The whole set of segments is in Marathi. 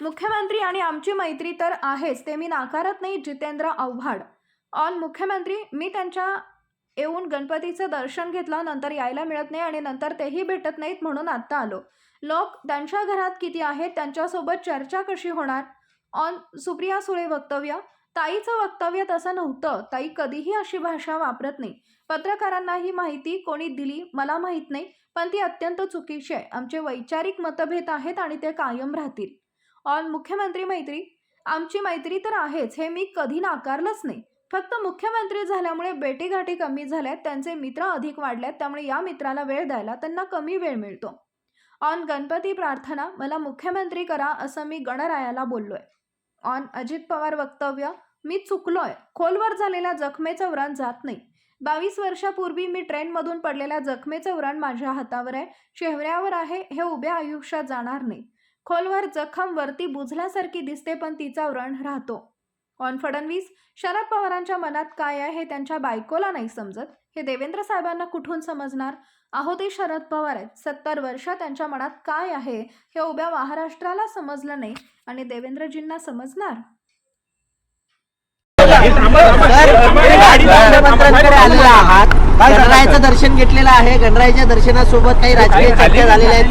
मुख्यमंत्री आणि आमची मैत्री तर आहेच ते मी नाकारत नाही जितेंद्र आव्हाड. ऑन मुख्यमंत्री मी त्यांच्या येऊन गणपतीचं दर्शन घेतलं नंतर यायला मिळत नाही आणि नंतर तेही भेटत नाहीत म्हणून आत्ता आलो. लोक त्यांच्या घरात किती आहेत त्यांच्यासोबत चर्चा कशी होणार? ऑन सुप्रिया सुळे वक्तव्य. ताईचं वक्तव्य तसं नव्हतं ताई कधीही अशी भाषा वापरत नाही. पत्रकारांना ही माहिती कोणी दिली मला माहीत नाही पण ती अत्यंत चुकीची आहे. आमचे वैचारिक मतभेद आहेत आणि ते कायम राहतील. ऑन मुख्यमंत्री मैत्री. आमची मैत्री तर आहेच हे मी कधी नाकारलंच नाही. फक्त मुख्यमंत्री झाल्यामुळे बेटीघाटी कमी झाल्यात त्यांचे मित्र अधिक वाढल्यात त्यामुळे या मित्राला वेळ द्यायला त्यांना कमी वेळ मिळतो. ऑन गणपती प्रार्थना मला मुख्यमंत्री करा असं मी गणरायाला बोललोय. ऑन अजित पवार वक्तव्य मी चुकलोय. खोलवर झालेल्या जखमेचं व्रण जात नाही. बावीस वर्षापूर्वी मी ट्रेनमधून पडलेल्या जखमेचं व्रण माझ्या हातावर आहे. चेहऱ्यावर आहे हे उभ्या आयुष्यात जाणार नाही. खोलवर जखम वरती बुजल्यासारखी दिसते पण तिचा व्रण राहतो. ऑन फडणवीस शरद पवारांच्या मनात काय आहे हे त्यांच्या बायकोला नाही समजत. हे देवेंद्र साहेबांना कुठून समजणार? आहो ते शरद पवार आहेत. सत्तर वर्ष त्यांच्या मनात काय आहे हे उभ्या महाराष्ट्राला समजलं नाही आणि देवेंद्रजींना समजणार? आहात गणरायाचं दर्शन घेतलेलं आहे. गणरायाच्या दर्शनासोबत काही राजकीय चर्चा झालेल्या आहेत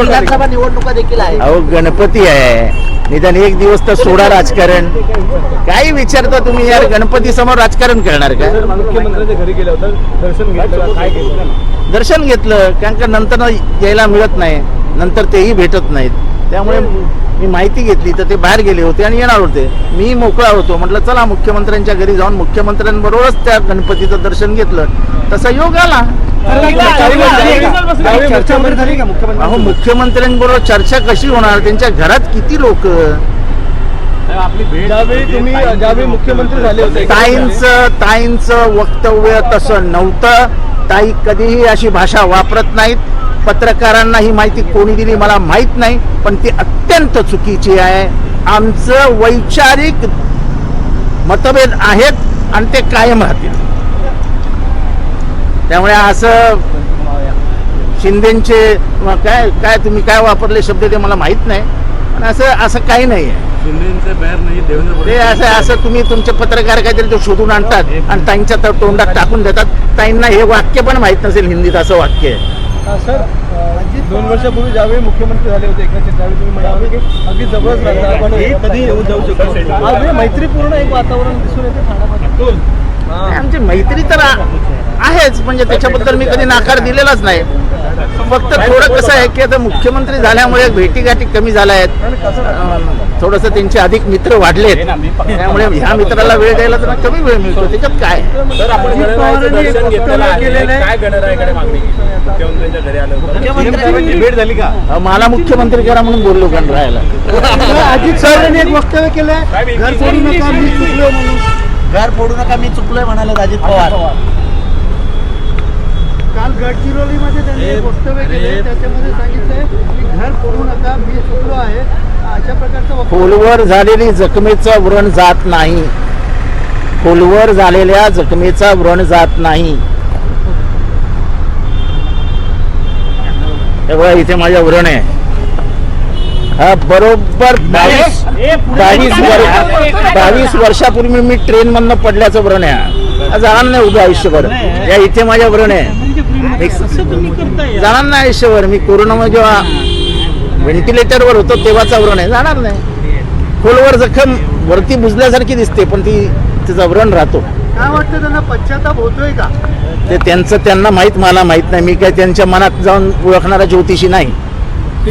विधानसभा निवडणुका देखील आहे अहो गणपती आहे. निदान एक दिवस तर सोडा राजकारण. काही विचारता तुम्ही यार गणपती समोर राजकारण करणार का? मुख्यमंत्र्यांच्या घरी गेलं होतं दर्शन घेतलं काय केलं दर्शन घेतलं कारण का नंतर यायला मिळत नाही. नंतर तेही भेटत नाहीत. त्यामुळे मी माहिती घेतली तर ते बाहेर गेले होते आणि येणार होते. मी मोकळा होतो. म्हटलं चला मुख्यमंत्र्यांच्या घरी जाऊन मुख्यमंत्र्यांबरोबरच त्या गणपतीचं दर्शन घेतलं. तसा योग आला. अहो मुख्यमंत्र्यांबरोबर चर्चा कशी होणार? त्यांच्या घरात किती लोक? आपली भेट ज्यावेळी तुम्ही ज्यावेळी मुख्यमंत्री झाले होते ताईंचं ताईंचं वक्तव्य तसं नव्हतं. ताई कधीही अशी भाषा वापरत नाहीत. पत्रकारांना ही माहिती कोणी दिली मला माहीत नाही पण ती अत्यंत चुकीची आहे. आमचं वैचारिक मतभेद आहेत आणि ते कायम राहतील. त्यामुळे असं शिंदेचे काय काय तुम्ही काय वापरले शब्द ते मला माहीत नाही. पण असं असं काही नाही आहे शिंदेचं बाहेर नाही देवेंद्र ते असं असं तुम्ही तुमचे पत्रकार काहीतरी ते शोधून आणतात आणि ताईंच्या तर तोंडात टाकून देतात. ताईंना हे वाक्य पण माहीत नसेल हिंदीत असं वाक्य आहे. सर दोन वर्षापूर्वी ज्यावेळी मुख्यमंत्री झाले होते एकनाथ शिंदे त्यावेळी तुम्ही म्हणाले की अगदी जबरदस्त लागला आपण कधी येऊ जाऊ शकतो आज हे मैत्रीपूर्ण एक वातावरण दिसून येते ठाण्यामध्ये. आमची मैत्री तर आ- आहेच म्हणजे त्याच्याबद्दल मी कधी नाकार दिलेलाच नाही. फक्त थोडं कसं आहे की आता मुख्यमंत्री झाल्यामुळे भेटीगाठी कमी झाल्या आहेत थोडस त्यांचे अधिक मित्र वाढलेत. त्यामुळे ह्या मित्राला वेळ द्यायला तर कमी वेळ मिळतो. त्याच्यात काय? भेट झाली का? मला मुख्यमंत्री करा म्हणून बोललो गणरायाला. अजित सरांनी एक वक्तव्य केलंय. घर सोडू नका मी चुकलो म्हणून. घर फोडू नका मी चुकलोय म्हणाले अजित पवार. काल गडचिरोलीमध्ये त्यांनी वक्तव्य केले त्याच्यामध्ये सांगितलंय की घर फोडू नका मी चुकलो आहे. अशा प्रकारचं खोलवर झालेली जखमेचं व्रण जात नाही. खोलवर झालेल्या जखमेचा व्रण जात नाही. इथे माझ्या व्रण आहे. हा बरोबर बावीस बावीस वर्ष बावीस वर्षापूर्वी मी ट्रेन मधनं पडल्याचं व्रण आहे. जाणार नाही उभं आयुष्यभर. या इथे माझ्या व्रण आहे. जाणार नाही आयुष्यभर. मी कोरोनामध्ये जेव्हा व्हेंटिलेटरवर होतो तेव्हाचा व्रण आहे. जाणार नाही. खोलवर जखम वरती बुजल्यासारखी दिसते पण ती तिचा व्रण राहतो. काय वाटतं त्यांना? पश्चाताप होतोय का? ते त्यांचं त्यांना माहीत मला माहीत नाही. मी काय त्यांच्या मनात जाऊन ओळखणारा ज्योतिषी नाही.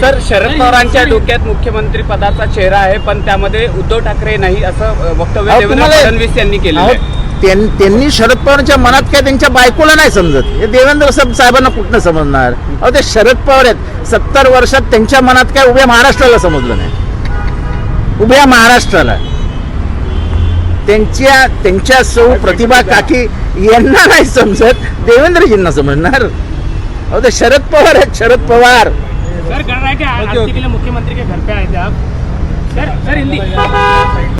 सर शरद पवारांच्या डोक्यात मुख्यमंत्री पदाचा चेहरा आहे पण त्यामध्ये उद्धव ठाकरे नाही असं वक्तव्य देवेंद्र फडणवीस यांनी केलं त्यांनी शरद पवारांच्या मनात काय त्यांच्या बायकोला नाही समजत. हे देवेंद्र साहेब- साहेबांना कुठनं समजणार? अहो ते शरद पवार आहेत. सत्तर वर्षात त्यांच्या मनात काय उभ्या महाराष्ट्राला समजलं नाही. उभ्या महाराष्ट्राला. त्यांच्या त्यांच्या सौ प्रतिभा काकी यांना नाही समजत. देवेंद्रजींना समजणार. अहो ते शरद पवार आहेत शरद पवार. सर मुख्यमंत्री के घर पे आए थे आप. Sir sir Hindi.